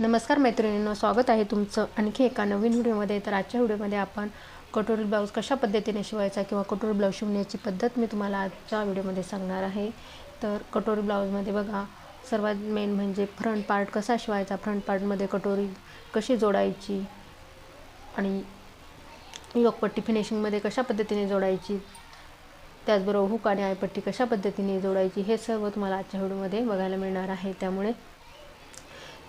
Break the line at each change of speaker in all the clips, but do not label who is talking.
नमस्कार मैत्रिणींनो स्वागत आहे तुमचं आणखी एका नवीन व्हिडिओमध्ये. तर आजच्या व्हिडिओमध्ये आपण कटोरी ब्लाऊज कशा पद्धतीने शिवायचा किंवा कटोरी ब्लाऊज शिवण्याची पद्धत मी तुम्हाला आजच्या व्हिडिओमध्ये सांगणार आहे. तर कटोरी ब्लाऊजमध्ये बघा सर्वात मेन म्हणजे फ्रंट पार्ट कसा शिवायचा? फ्रंट पार्टमध्ये कटोरी कशी जोडायची? आणि योगपट्टी फिनिशिंगमध्ये कशा पद्धतीने जोडायची? त्याचबरोबर हुक आणि आयपट्टी कशा पद्धतीने जोडायची? हे सर्व तुम्हाला आजच्या व्हिडिओमध्ये बघायला मिळणार आहे. त्यामुळे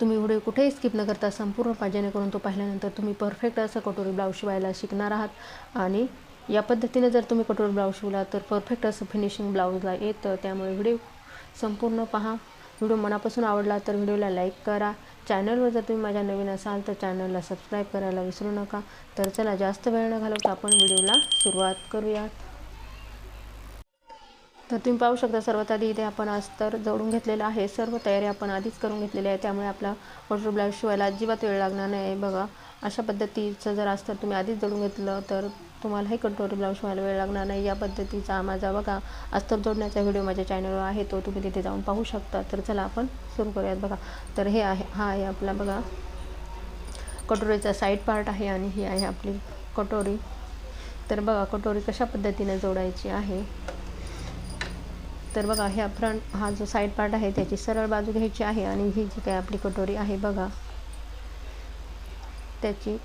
तुम्ही व्हिडिओ कुठेही स्किप न करता संपूर्ण पा जेणेकरून तो पाहिल्यानंतर तुम्ही परफेक्ट असं कटोरी ब्लाऊज शिवायला शिकणार आहात. आणि या पद्धतीने जर तुम्ही कटोरी ब्लाऊज शिवला तर परफेक्ट असं फिनिशिंग ब्लाऊजला येतं. त्यामुळे व्हिडिओ संपूर्ण पहा. व्हिडिओ मनापासून आवडला तर व्हिडिओला लाईक करा. चॅनलवर जर तुम्ही माझ्या नवीन असाल तर चॅनलला सबस्क्राईब करायला विसरू नका. तर चला जास्त वेळ न घालवता आपण व्हिडिओला सुरुवात करूयात. तर तुम्ही पाहू शकता सर्वात आधी इथे आपण अस्तर जोडून घेतलेलं आहे. सर्व तयारी आपण आधीच करून घेतलेली आहे. त्यामुळे आपला वॉटर ब्लाऊज शिवायला अजिबात वेळ लागणार नाही. बघा अशा पद्धतीचं जर अस्तर तुम्ही आधीच जोडून घेतलं तर तुम्हालाही कटोरी ब्लाऊज शिवायला वेळ लागणार नाही. या पद्धतीचा माझा बघा अस्तर जोडण्याचा व्हिडिओ माझ्या चॅनलवर आहे. तो तुम्ही तिथे जाऊन पाहू शकता. तर चला आपण सुरू करूयात बघा. तर हे आहे हा आहे आपला बघा कटोरीचा साईड पार्ट आहे आणि ही आहे आपली कटोरी. तर बघा कटोरी कशा पद्धतीने जोडायची आहे? तर बघा ह्या फ्रंट हा जो साईड पार्ट आहे त्याची सरळ बाजू घ्यायची आहे आणि ही जी काय आपली कटोरी आहे बघा त्याची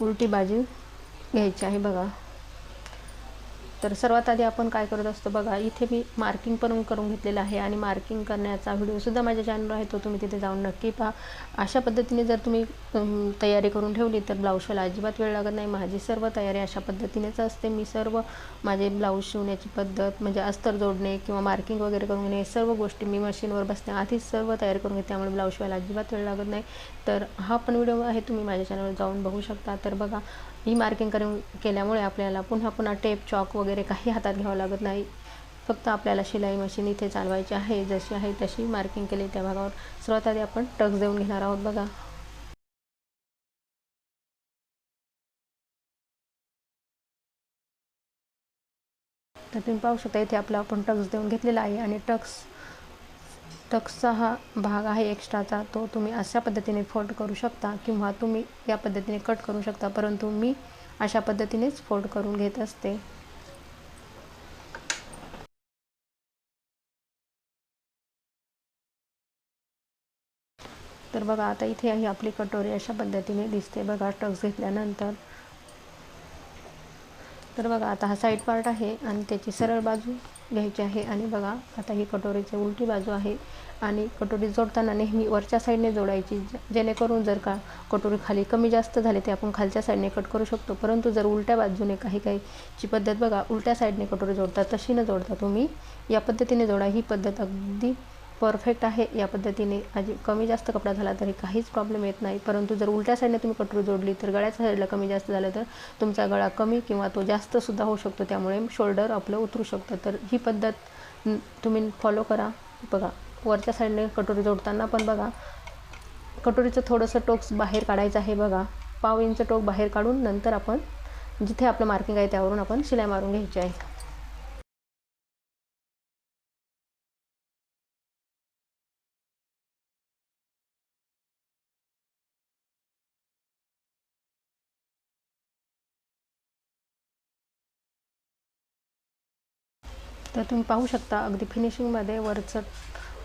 उलटी बाजू घ्यायची आहे बघा. तर सर्वात आधी आपण काय करत असतो बघा इथे मी मार्किंग पण करून घेतलेलं आहे आणि मार्किंग करण्याचा व्हिडिओसुद्धा माझ्या चॅनलवर आहे तो तुम्ही तिथे जाऊन नक्की पहा. अशा पद्धतीने जर तुम्ही तयारी करून ठेवली तर ब्लाऊजला अजिबात वेळ लागत नाही. माझी सर्व तयारी अशा पद्धतीनेच असते. मी सर्व माझे ब्लाऊज शिवण्याची पद्धत म्हणजे अस्तर जोडणे किंवा मार्किंग वगैरे करून घेणे सर्व गोष्टी मी मशीनवर बसण्याआधीच आधीच सर्व तयारी करून घेते. त्यामुळे ब्लाऊज शिवायला अजिबात वेळ लागत नाही. तर हा पण व्हिडिओ आहे तुम्ही माझ्या चॅनलवर जाऊन बघू शकता. तर बघा ही मार्किंग करून केल्यामुळे आपल्याला पुन्हा पुन्हा टेप चॉक वगैरे काही हातात घ्यावं लागत नाही. फक्त आपल्याला शिलाई मशीन इथे चालवायची आहे जशी आहे तशी मार्किंग केली त्या भागावर. सर्वात आधी आपण टक्स देऊन घेणार आहोत बघा. तर तुम्ही पाहू शकता इथे आपला आपण टक्स देऊन घेतलेला आहे आणि टक्स टक्सचा हा भाग आहे एक्स्ट्राचा तो तुम्ही अशा पद्धतीने फोल्ड करू शकता किंवा तुम्ही या पद्धतीने कट करू शकता परंतु मी अशा पद्धतीनेच फोल्ड करून घेत असते. तर बघा आता इथे ही आपली कटोरी अशा पद्धतीने दिसते. बघा टक्स घेतल्यानंतर. तर बघा आता हा साईड पार्ट आहे आणि त्याची सरळ बाजू घ्यायची आहे. आणि बघा आता ही कटोरीची उलटी बाजू आहे. आणि कटोरी जोडताना नेहमी वरच्या साईडने जोडायची जेणेकरून जर का कटोरी खाली कमी जास्त झाले ते आपण खालच्या साईडने कट करू शकतो. परंतु जर उलट्या बाजूने काही काहीची पद्धत बघा उलट्या साईडने कटोरी जोडतात तशी न जोडता तुम्ही या पद्धतीने जोडा. ही पद्धत अगदी परफेक्ट आहे या पद्धतीने. अजी कमी जास्त कपडा झाला तरी काहीच प्रॉब्लेम येत नाही. परंतु जर उलट्या साईडने तुम्ही कटोरी जोडली तर गळ्याच्या साईडला कमी जास्त झालं तर तुमचा गळा कमी किंवा तो जास्तसुद्धा होऊ शकतो. त्यामुळे शोल्डर आपलं उतरू शकतं. तर ही पद्धत तुम्ही फॉलो करा. बघा वरच्या साईडने कटोरी जोडताना पण बघा कटोरीचं थोडंसं टोक्स बाहेर काढायचं आहे बघा. पाव इंच टोक बाहेर काढून नंतर आपण जिथे आपलं मार्किंग आहे त्यावरून आपण शिलाई मारून घ्यायची आहे. तर तुम्ही पाहू शकता अगदी फिनिशिंगमध्ये वरचं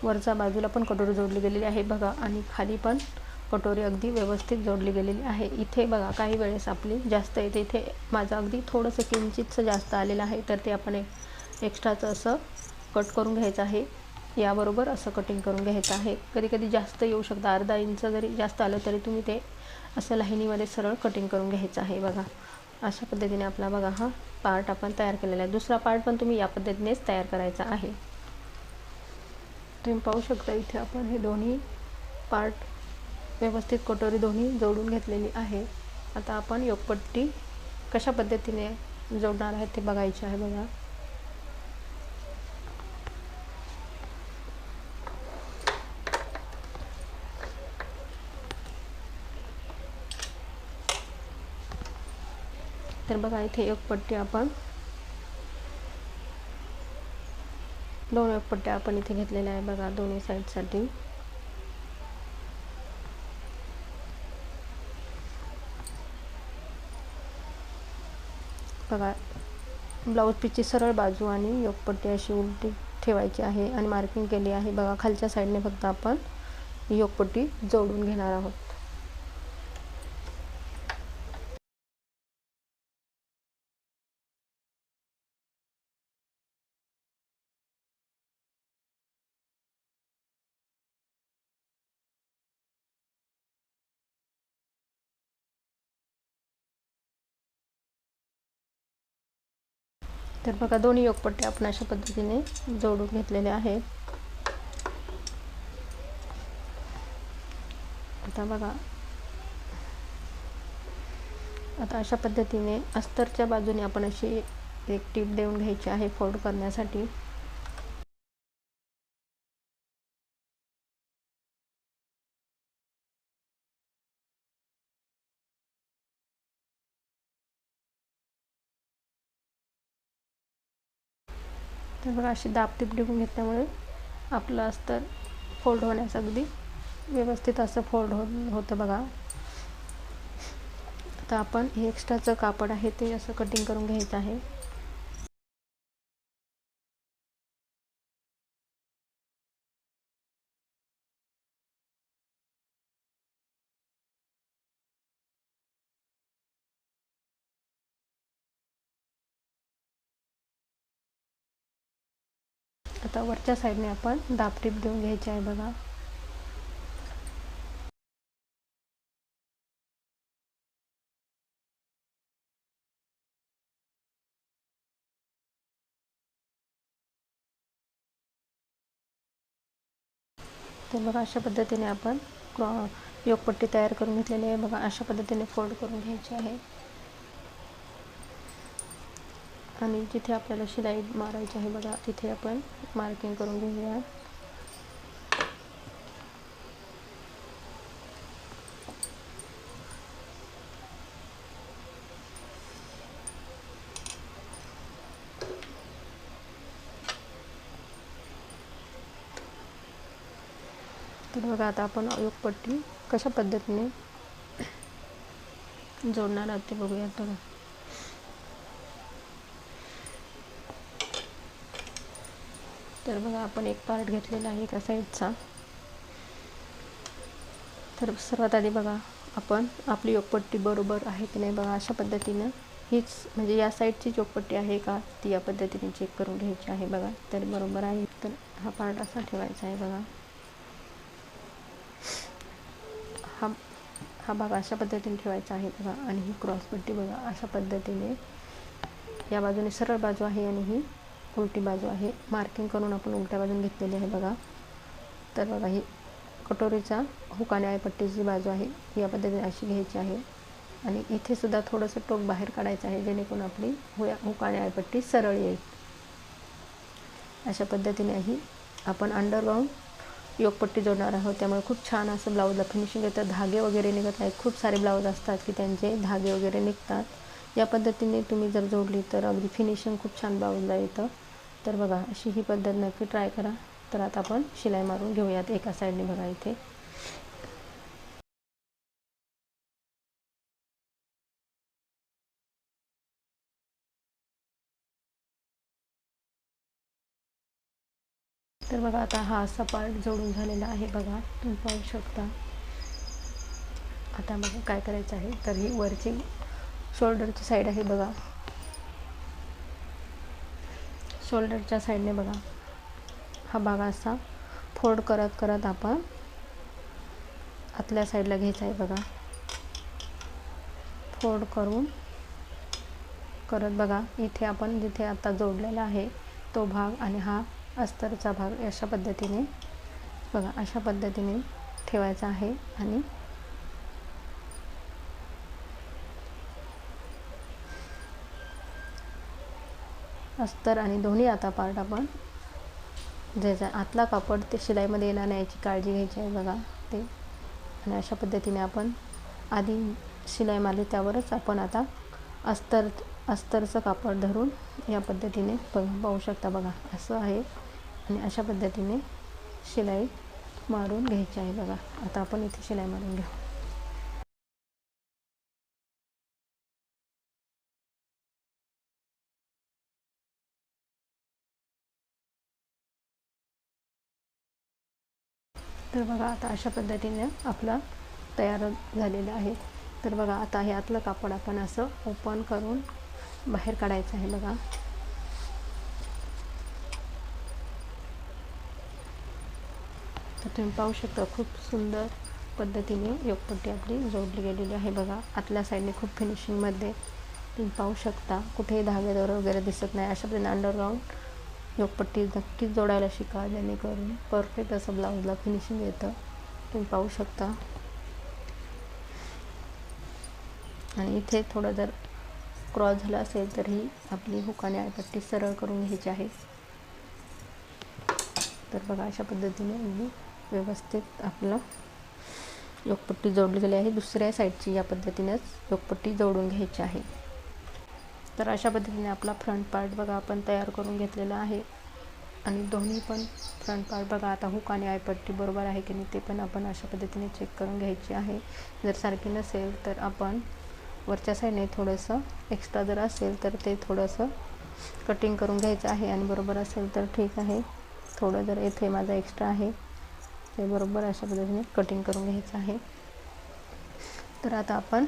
वरच्या बाजूला पण कटोरी जोडली गेलेली आहे बघा. आणि खाली पण कटोरी अगदी व्यवस्थित जोडली गेलेली आहे. इथे बघा काही वेळेस आपली जास्त येते. इथे माझं अगदी थोडंसं किंचितचं जास्त आलेलं आहे. तर ते आपण एक एक्स्ट्राचं असं कट करून घ्यायचं आहे. याबरोबर असं कटिंग करून घ्यायचं आहे. कधी कधी जास्त येऊ शकता. अर्धा इंच जरी जास्त आलं तरी तुम्ही ते असं लाहिनीमध्ये सरळ कटिंग करून घ्यायचं आहे बघा. अशा पद्धतीने आपला बघा हा पार्ट आपण तयार केलेला आहे. दुसरा पार्ट पण तुम्ही या पद्धतीनेच तयार करायचा आहे. तुम्ही पाहू शकता इथे आपण हे दोन्ही पार्ट व्यवस्थित कटोरी दोन्ही जोडून घेतलेली आहे. आता आपण योगपट्टी कशा पद्धतीने जोडणार आहे ते बघायचे आहे बघा. तर बघा इथे एक पट्टी आपण दोन एक पट्ट्या आपण इथे घेतलेल्या आहे बघा दोन्ही साईडसाठी बघा ब्लाऊज पीसची सरळ बाजू आणि योगपट्टी अशी उलटी ठेवायची आहे आणि मार्किंग केली आहे. बघा खालच्या साईडने फक्त आपण योगपट्टी जोडून घेणार आहोत. तर बघा दोन्ही योगपट्टे आपण अशा पद्धतीने जोडून घेतलेले आहेत. आता बघा आता अशा पद्धतीने अस्तरच्या बाजूने आपण अशी एक टीप देऊन घ्यायची आहे फोल्ड करण्यासाठी. तर बघा अशी दाबटीप लिहून घेतल्यामुळे आपलं अस्तर फोल्ड होण्यास अगदी व्यवस्थित असं फोल्ड हो होतं बघा. आता आपण हे एक्स्ट्राचं कापड आहे ते असं कटिंग करून घ्यायचं आहे. आता वरच्या साईडने आपण दापटीप देऊन घ्यायची आहे बघा. तर बघा अशा पद्धतीने आपण योगपट्टी तयार करून घेतलेली आहे. बघा अशा पद्धतीने फोल्ड करून घ्यायची आहे. आणि जिथे आपल्याला शिलाई मारायची आहे बघा तिथे आपण मार्किंग करून घेऊया. तर बघा आता आपण योगपट्टी कशा पद्धतीने जोडणार आहोत ते बघूयात बघा. तर बघा आपण एक पार्ट घेतलेला आहे एका साईडचा तर सर्वात आधी बघा आपण आपली योगपट्टी बरोबर आहे की नाही बघा अशा पद्धतीनं हीच म्हणजे या साईडची योगपट्टी आहे का ती या पद्धतीने चेक करून घ्यायची आहे बघा. तर बरोबर आहे. तर हा पार्ट असा ठेवायचा आहे बघा. हा हा भाग अशा पद्धतीने ठेवायचा आहे बघा. आणि ही क्रॉसपट्टी बघा अशा पद्धतीने. या बाजूने सरळ बाजू आहे आणि ही उलटी बाजू आहे. मार्किंग करून आपण उलट्या बाजून घेतलेली आहे बघा. तर बघा ही कटोरीचा हुकाने पट्टीची बाजू आहे. या पद्धतीने अशी घ्यायची आहे. आणि इथे सुद्धा थोडंसं टोक बाहेर काढायचं आहे जेणेकरून आपली हुया हुकाने आयपट्टी सरळ येईल. अशा पद्धतीनेही आपण अंडरग्राऊंड योगपट्टी जोडणार आहोत. त्यामुळे खूप छान असं ब्लाऊजला फिनिशिंग येतं. धागे वगैरे निघत आहेत खूप सारे ब्लाऊज असतात की त्यांचे धागे वगैरे निघतात. या पद्धतीने तुम्ही जर जोडली तर अगदी फिनिशिंग खूप छान ब्लाऊजला येतं तर बघा अशी ही पद्धत नक्की ट्राय करा. तर आता आपण शिलाई मारून घेऊयात एका साईडने बघा इथे. तर बघा आता हा असा पार्ट जोडून झालेला आहे बघा तुम्ही पाहू शकता. आता बघा काय करायचं आहे. तर ही वरची शोल्डरची साईड आहे बघा. शोल्डरच्या साईडने बघा. हा भाग असा फोल्ड करत करत आपण आतल्या साईडला घ्यायचा आहे बघा. फोल्ड करून करत बघा. इथे आपण जिथे आता जोडलेला आहे तो भाग आणि हा अस्तरचा भाग अशा पद्धतीने बघा अशा पद्धतीने ठेवायचा आहे आणि अस्तर आणि दोन्ही आता पार्ट आपण ज्याचा आतला कापड ते शिलाईमध्ये येणार नाही याची काळजी घ्यायची आहे बघा ते. आणि अशा पद्धतीने आपण आधी शिलाई मारली त्यावरच आपण आता अस्तर अस्तरचं कापड धरून या पद्धतीने पाहू शकता बघा. असं आहे. आणि अशा पद्धतीने शिलाई मारून घ्यायची आहे बघा. आता आपण इथे शिलाई मारून घेऊ. तर बघा आता अशा पद्धतीने आपला तयार झालेलं आहे. तर बघा आता हे आतलं कापड आपण असं ओपन करून बाहेर काढायचं आहे बघा. तर तुम्ही पाहू शकता खूप सुंदर पद्धतीने योगपट्टी आपली जोडली गेलेली आहे बघा. आतल्या साईडने खूप फिनिशिंगमध्ये तुम्ही पाहू शकता कुठेही धागेदोर वगैरे दिसत नाही. अशा पद्धतीने अंडरग्राऊंड योगपट्टी नक्कीच जोडायला शिका जेणेकरून परफेक्ट असं ब्लाऊजला फिनिशिंग येतं. तुम्ही पाहू शकता. आणि इथे थोडं जर क्रॉस झाला असेल तर ही आपली हुकाने आयपट्टी सरळ करून घ्यायची आहे. तर बघा अशा पद्धतीने अगदी व्यवस्थित आपलं योगपट्टी जोडली गेली आहे. दुसऱ्या साईडची या पद्धतीनेच योगपट्टी जोडून घ्यायची आहे. तर अशा पद्धतीने आपला फ्रंट पार्ट बघा आपण तयार करून घेतलेला आहे. आणि दोन्ही पण फ्रंट पार्ट बघा आता हुक आणि आयपट्टी बरोबर आहे की नाही ते पण आपण अशा पद्धतीने चेक करून घ्यायची आहे. जर सारखी नसेल तर आपण वरच्या साईडने थोडंसं एक्स्ट्रा जर असेल तर ते थोडंसं कटिंग करून घ्यायचं आहे. आणि बरोबर असेल तर ठीक आहे. थोडं जर येथे माझा एक्स्ट्रा आहे ते बरोबर अशा पद्धतीने कटिंग करून घ्यायचं आहे. तर आता आपण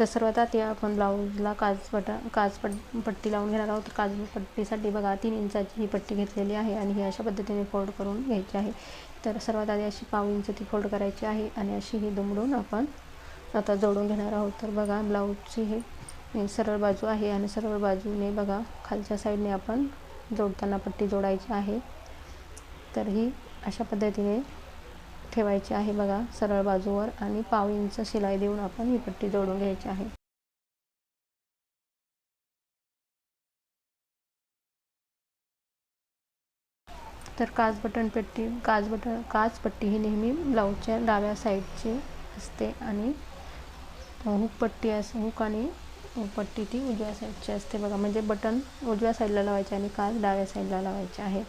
तर सर्वात आधी आपण ब्लाऊजला काज काजपट पट पट्टी लावून घेणार आहोत. काज पट्टीसाठी बघा तीन इंचाची ही पट्टी घेतलेली आहे आणि ही अशा पद्धतीने फोल्ड करून घ्यायची आहे. तर सर्वात आधी अशी पाव इंच ती फोल्ड करायची आहे आणि अशी ही दुमडून आपण आता जोडून घेणार आहोत. तर बघा ब्लाऊजची ही सरळ बाजू आहे आणि सरळ बाजूने बघा खालच्या साईडने आपण जोडताना पट्टी जोडायची आहे. तर ही अशा पद्धतीने ठेवायची आहे बघा. सरळ बाजूवर आणि पाव इंच शिलाई देऊन आपण ही पट्टी जोडून घ्यायची आहे. तर काच बटन पट्टी काच बटन काच पट्टी ही नेहमी ब्लाऊजच्या डाव्या साईडची असते आणि हुक पट्टी अस हुक आणि पट्टी ती उजव्या साईडची असते बघा. म्हणजे बटन उजव्या साईडला लावायचे आणि काच डाव्या साईडला लावायचे आहे.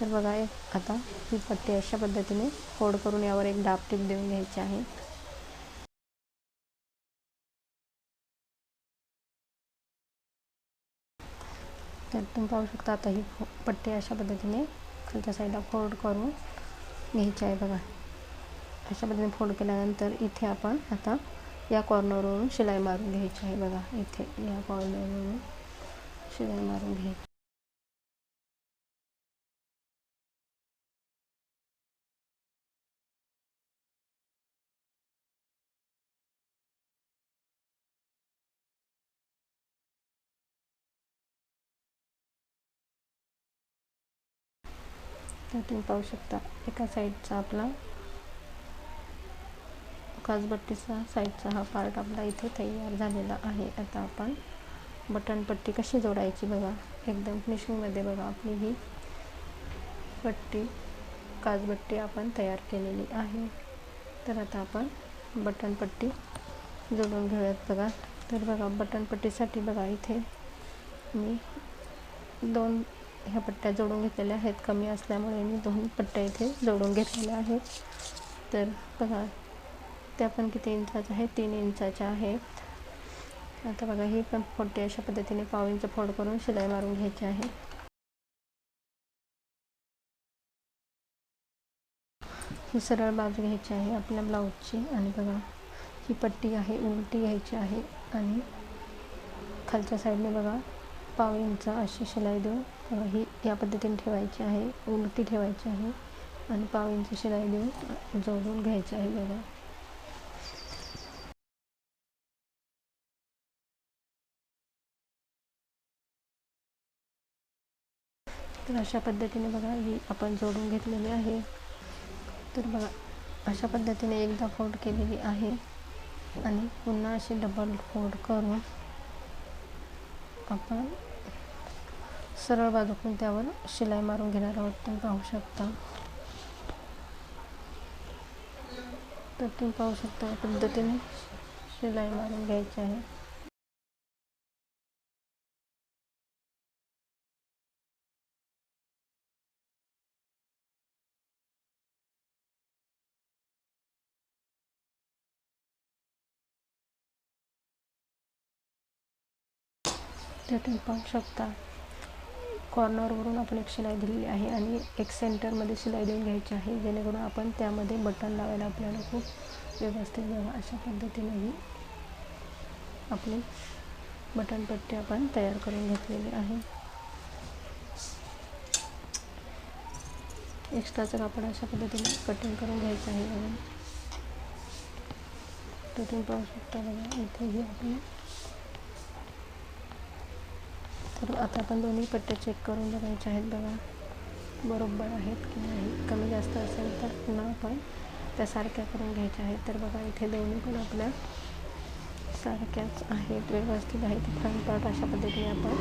तर बघा एक आता ही पट्टी अशा पद्धतीने फोड करून यावर एक डाब टीप देऊन घ्यायची आहे. तर तुम्ही पाहू शकता आता ही पट्टी अशा पद्धतीने खालच्या साईडला फोल्ड करून घ्यायची आहे बघा. अशा पद्धतीने फोल्ड केल्यानंतर इथे आपण आता या कॉर्नरवरून शिलाई मारून घ्यायची आहे बघा. इथे या कॉर्नरवरून शिलाई मारून घ्यायची. तर तुम्ही पाहू शकता एका साईडचा आपला काचबट्टीचा साईडचा हा पार्ट आपला इथे तयार झालेला आहे. आता आपण बटन पट्टी कशी जोडायची बघा. एकदम फिनिशिंगमध्ये बघा आपली ही पट्टी काचबट्टी आपण तयार केलेली आहे. तर आता आपण बटन पट्टी जोडून घेऊयात बघा. तर बघा बटन पट्टीसाठी बघा इथे मी दोन ह्या पट्ट्या जोडून घेतलेल्या आहेत. कमी असल्यामुळे मी दोन पट्ट्या इथे जोडून घेतलेल्या आहेत. तर बघा त्या पण किती इंचाच्या आहेत? तीन इंचाच्या आहेत. आता बघा ही पण फोडते अशा पद्धतीने पाव इंच फोड करून शिलाई मारून घ्यायची आहे. ही सरळ बाजू घ्यायची आहे आपल्या ब्लाऊजची. आणि बघा ही पट्टी आहे उलटी घ्यायची आहे. आणि खालच्या साईडने बघा पाव इंच अशी शिलाई देऊन ही या पद्धतीने ठेवायची आहे. उलटी ठेवायची आहे. आणि पाव शिलाई देऊन जोडून घ्यायची आहे बघा. तर अशा पद्धतीने बघा ही आपण जोडून घेतलेली आहे. तर बघा अशा पद्धतीने एकदा फोल्ड केलेली आहे. आणि पुन्हा अशी डबल फोल्ड करून आपण सरळ बाजूकडून त्यावर शिलाई मारून घेणार आहोत तुम्ही पाहू शकता. तर तुम्ही पाहू शकता या पद्धतीने शिलाई मारून घ्यायची आहे. तर तुम्ही पाहू शकता. कॉर्नरवरून आपण एक शिलाई दिलेली आहे आणि एक सेंटरमध्ये शिलाई देऊन घ्यायची आहे जेणेकरून आपण त्यामध्ये बटन लावायला आपल्याला खूप व्यवस्थित जावं अशा पद्धतीने ही आपली बटनपट्टी आपण तयार करून घेतलेली आहे. एक्स्ट्राचं कापड अशा पद्धतीने कटिंग करून घ्यायचं आहे. बघा तर तुम्ही पाहू शकता बघा इथेही आपली तर आता आपण दोन्ही पट्टे चेक करून बघायचे आहेत बघा. बरोबर आहेत की नाही? कमी जास्त असेल तर पुन्हा आपण त्या सारख्या करून घ्यायच्या आहेत. तर बघा इथे दोन्ही पण आपल्या सारख्याच आहेत. व्यवस्थित आहेत फ्रंट पार्ट अशा पद्धतीने आपण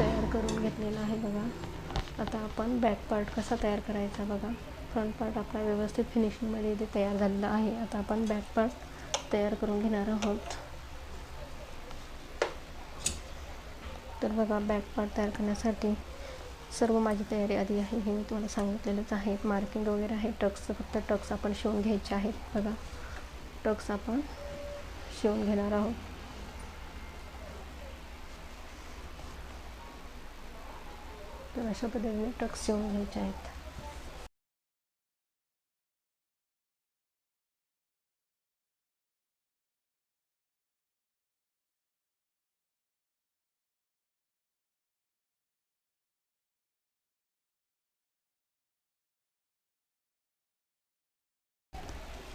तयार करून घेतलेला आहे बघा. आता आपण बॅक पार्ट कसा तयार करायचा बघा. फ्रंट पार्ट आपला व्यवस्थित फिनिशिंगमध्ये इथे तयार झालेला आहे. आता आपण बॅक पार्ट तयार करून घेणार आहोत. तर बघा बॅक पार्ट तयार करण्यासाठी सर्व माझी तयारी आधी आहे हे मी तुम्हाला सांगितलेलंच आहे. मार्किंग वगैरे आहे टक्स फक्त टक्स आपण शिवून घ्यायचे आहेत बघा टक्स आपण शिवून घेणार आहोत. तर अशा पद्धतीने टक्स शिवून घ्यायचे आहेत.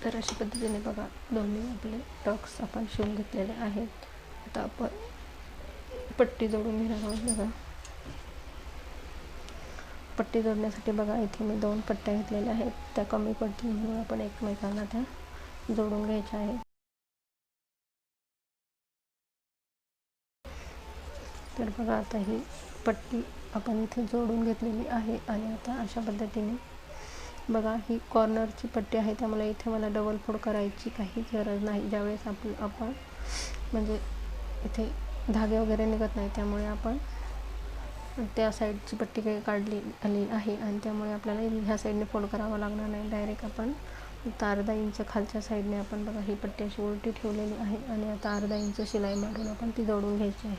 तर अशा पद्धतीने बघा दोन्ही आपले टक्स आपण शिवून घेतलेले आहेत. आता आपण पट्टी जोडून घेणार आहोत बघा. पट्टी जोडण्यासाठी बघा इथे मी दोन पट्ट्या घेतलेल्या आहेत. त्या कमी पडतील म्हणून आपण एकमेकांना त्या जोडून घ्यायच्या आहेत. तर बघा आता ही पट्टी आपण इथे जोडून घेतलेली आहे आणि आता अशा पद्धतीने बघा ही कॉर्नरची पट्टी आहे त्यामुळे इथे मला डबल फोड करायची काही गरज नाही. ज्यावेळेस आपण आपण म्हणजे इथे धागे वगैरे निघत नाही त्यामुळे आपण त्या साईडची पट्टी काही काढली आली आहे आणि त्यामुळे आपल्याला ह्या साईडने फोल्ड करावं लागणार नाही. डायरेक्ट आपण आता अर्धा इंच खालच्या साईडने आपण बघा ही पट्टी अशी उलटी ठेवलेली आहे आणि आता अर्धा इंच शिलाई मारून आपण ती जोडून घ्यायची आहे.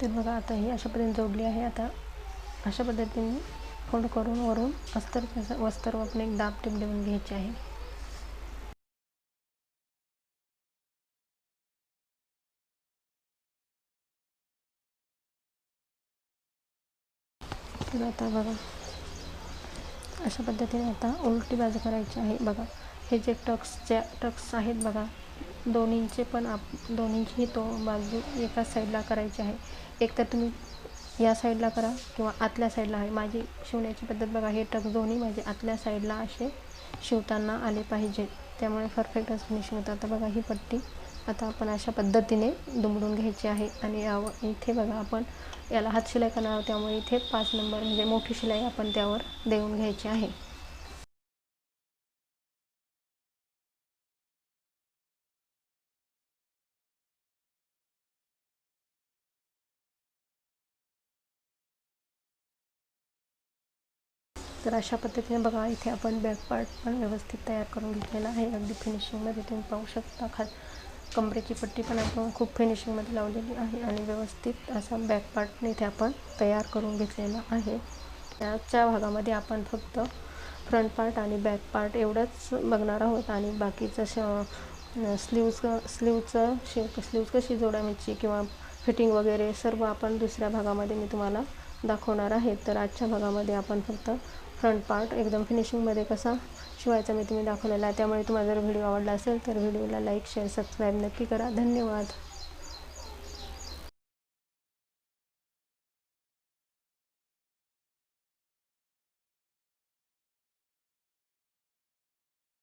तर बघा आता ही अशा पद्धतीने जोडली आहे. आता अशा पद्धतीने फोल्ड करून वरून अस्तर वस्तर आपण एक दाब टीप देऊन घ्यायची आहे. तर आता बघा अशा पद्धतीने आता उलटी बाजू करायची आहे. बघा हे जे टक्सच्या टक्स आहेत बघा दोन्हींचे पण आप दोन्हींची तो बाजू एकाच साईडला करायची आहे. एक तर तुम्ही या साईडला करा किंवा आतल्या साईडला आहे. माझी शिवण्याची पद्धत बघा हे टक दोन्ही माझे आतल्या साईडला असे शिवताना आले पाहिजे. त्यामुळे परफेक्ट असं मी शिवतात आता बघा ही पट्टी आता आपण अशा पद्धतीने दुमडून घ्यायची आहे आणि यावर इथे बघा आपण याला हात शिलाई करणार आहोत. त्यामुळे इथे पाच नंबर म्हणजे मोठी शिलाई आपण त्यावर देऊन घ्यायची आहे. तर अशा पद्धतीने बघा इथे आपण बॅक पार्ट पण व्यवस्थित तयार करून घेतलेला आहे. अगदी फिनिशिंगमध्ये तुम्ही पाहू शकता. खा कमरेची पट्टी पण आपण खूप फिनिशिंगमध्ये लावलेली आहे आणि व्यवस्थित असा बॅक पार्ट इथे आपण तयार करून घेतलेला आहे. त्याच्या भागामध्ये आपण फक्त फ्रंट पार्ट आणि बॅक पार्ट एवढंच बघणार आहोत आणि बाकीचं श स्लीव्ज स्लीवचं शे स्लीव्ज कशी जोडायची किंवा फिटिंग वगैरे सर्व आपण दुसऱ्या भागामध्ये मी तुम्हाला दाखवणार आहे. तर आजच्या भागामध्ये आपण फक्त फ्रंट पार्ट एकदम फिनिशिंगमध्ये कसा शिवायचा मी तुम्ही दाखवलेला आहे. त्यामुळे तुम्हाला जर व्हिडिओ आवडला असेल तर व्हिडिओला लाईक शेअर सबस्क्राईब नक्की करा. धन्यवाद.